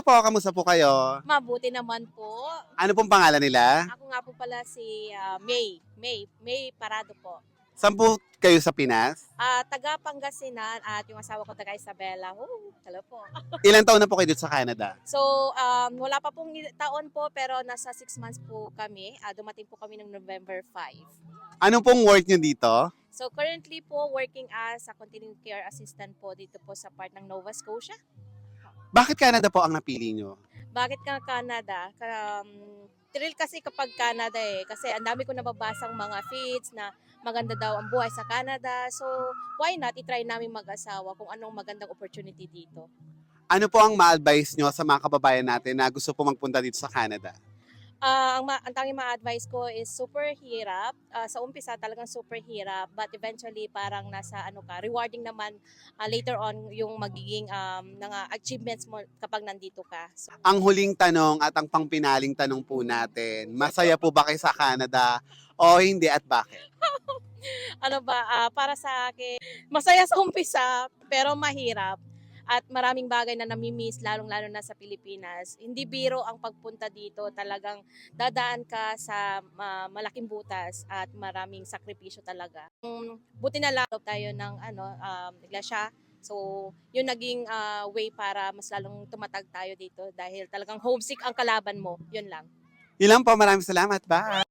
Hello po, kamusta po kayo? Mabuti naman po. Ano pong pangalan nila? Ako nga po pala si ah, May. May. May Parado po. Saan po kayo sa Pinas? Ah, taga Pangasinan at yung asawa ko taga Isabela. Oh, hello po. Ilang taon na po kayo dito sa Canada? So, um, wala pa pong taon po pero nasa 6 months po kami. Ah, dumating po kami ng November 5. Ano pong work nyo dito? So, currently po working as a continuing care assistant po dito po sa part ng Nova Scotia. Bakit Canada po ang napili nyo? Bakit ka Canada? Um, thrill kasi kapag Canada eh. Kasi ang dami ko nababasang mga feeds na maganda daw ang buhay sa Canada. So, why not i-try namin mag-asawa kung anong magandang opportunity dito. Ano po ang ma-advise nyo sa mga kababayan natin na gusto po magpunta dito sa Canada? Ah, ang, ma- ang tanging ma-advise ko is super hirap. Ah, sa umpisa talagang super hirap. But eventually parang nasa ano ka, rewarding naman ah, later on yung magiging um, mga achievements mo kapag nandito ka. So, Ang huling tanong at ang pangpinaling tanong po natin, masaya po ba kayo sa Canada o hindi at bakit? ano ba, ah, para sa akin, masaya sa umpisa, pero mahirap. At maraming bagay na namimiss, lalong-lalo na sa Pilipinas. Hindi biro ang pagpunta dito. Talagang dadaan ka sa ah, malaking butas at maraming sakripisyo talaga. Mm, buti na lang tayo ng ano, um, iglesia. So, yun naging ah, way para mas lalong tumatag tayo dito dahil talagang homesick ang kalaban mo. Yun lang. Ilan po, maraming salamat. Bye!